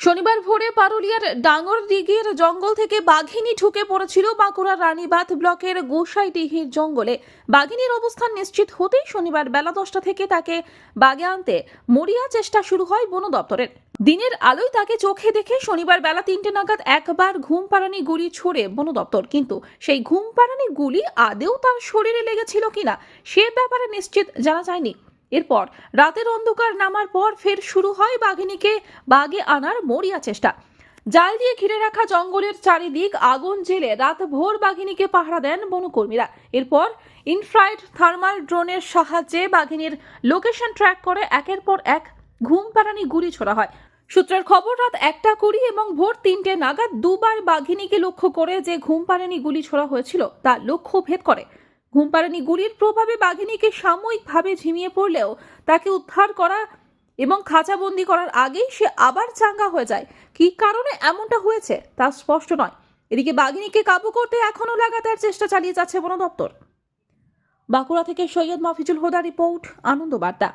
শনিবার ভোরে পারুলিয়ার ডাঙ্গর দিঘির জঙ্গল থেকে বাঘিনী ঢুকে পড়েছিল বাঁকুড়ার রানীবাঁধ ব্লকের গোসাইডিহির জঙ্গলে। বাঘিনীর অবস্থান নিশ্চিত হতেই শনিবার বেলা দশটা থেকে তাকে বাগে আনতে মরিয়া চেষ্টা শুরু হয় বন দপ্তরের। দিনের আলোয় তাকে চোখে দেখে শনিবার বেলা তিনটে নাগাদ একবার ঘুম পাড়ানি গুলি ছড়ে বন দপ্তর। কিন্তু সেই ঘুম পাড়ানি গুলি আদেও তার শরীরে লেগেছিল কিনা সে ব্যাপারে নিশ্চিত জানা যায়নি। এরপর রাতের অন্ধকার নামার পর ফের শুরু হয় বাঘিনীকে বাগে আনার মরিয়া চেষ্টা। জাল দিয়ে ঘিরে রাখা জঙ্গলের চারিদিক আগুন জেলে রাত ভোর বাঘিনীকে পাহারা দেন বনকর্মীরা। এরপর ইনফ্রাইড থার্মাল ড্রোনের সাহায্যে বাঘিনীর লোকেশন ট্র্যাক করে একের পর এক ঘুম পাড়ানি গুলি ছোড়া হয়। সূত্রের খবর, রাত একটা কুড়ি এবং ভোর তিনটে নাগাদ দুবার বাঘিনীকে লক্ষ্য করে যে ঘুম পাড়ানি গুলি ছোড়া হয়েছিল, তা লক্ষ্য ভেদ করে। ঘুমপাড়ানি গুলির প্রভাবে বাঘিনীকে সাময়িকভাবে ঝিমিয়ে পড়লেও তাকে উদ্ধার করা এবং খাঁচাবন্দি করার আগেই সে আবার চাঙ্গা হয়ে যায়। কি কারণে এমনটা হয়েছে তা স্পষ্ট নয়। এদিকে বাঘিনীকে কাবু করতে এখনও লাগাতার চেষ্টা চালিয়ে যাচ্ছে বন দপ্তর বাঁকুড়া থেকে সৈয়দ মাফিজুল হোদা রিপোর্ট আনন্দ বার্তা